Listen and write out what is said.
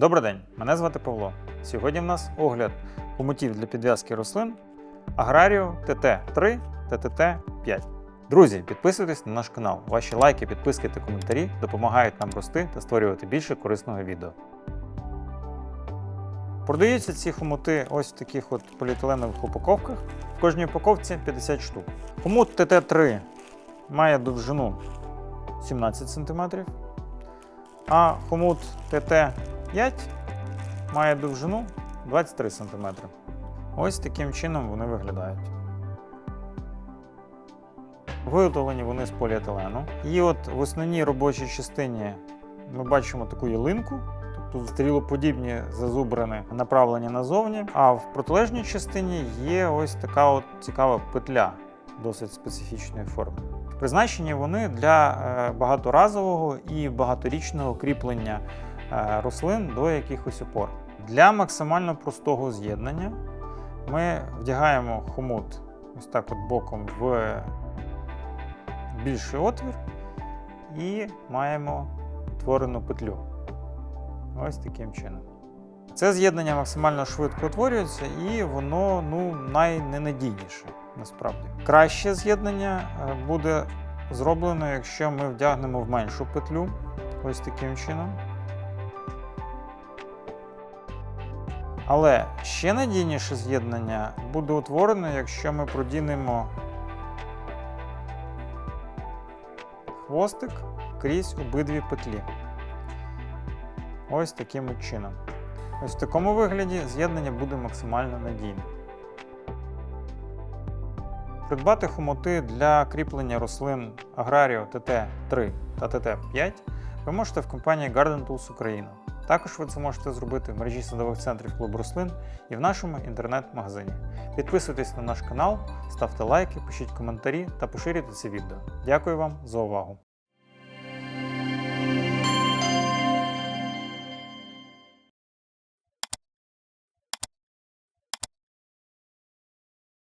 Добрий день, мене звати Павло. Сьогодні в нас огляд хомутів для підв'язки рослин Аграріо ТТ3 та ТТ5. Друзі, підписуйтесь на наш канал. Ваші лайки, підписки та коментарі допомагають нам рости та створювати більше корисного відео. Продаються ці хомути ось в таких от поліетиленових упаковках. В кожній упаковці 50 штук. Хомут ТТ3 має довжину 17 см, а хомут ТТ5 має довжину 23 см. Ось таким чином вони виглядають. Виготовлені вони з поліетилену. І от в основній робочій частині ми бачимо таку ялинку, тобто стрілоподібні зазубрини направлені назовні. А в протилежній частині є ось така от цікава петля досить специфічної форми. Призначені вони для е, багаторазового і багаторічного кріплення рослин до якихось опор. Для максимально простого з'єднання ми вдягаємо хомут ось так от боком в більший отвір і маємо утворену петлю. Ось таким чином. Це з'єднання максимально швидко утворюється і воно ну, найненадійніше насправді. Краще з'єднання е, буде зроблено, якщо ми вдягнемо в меншу петлю. Ось таким чином. Але ще надійніше з'єднання буде утворено, якщо ми продінемо хвостик крізь обидві петлі. Ось таким чином. Ось в такому вигляді з'єднання буде максимально надійним. Придбати хомути для кріплення рослин Agrario TT3 та TT5 ви можете в компанії Garden Tools Україна. Також ви це можете зробити в мережі садових центрів клуб рослин і в нашому інтернет-магазині. Підписуйтесь на наш канал, ставте лайки, пишіть коментарі та поширюйте це відео. Дякую вам за увагу!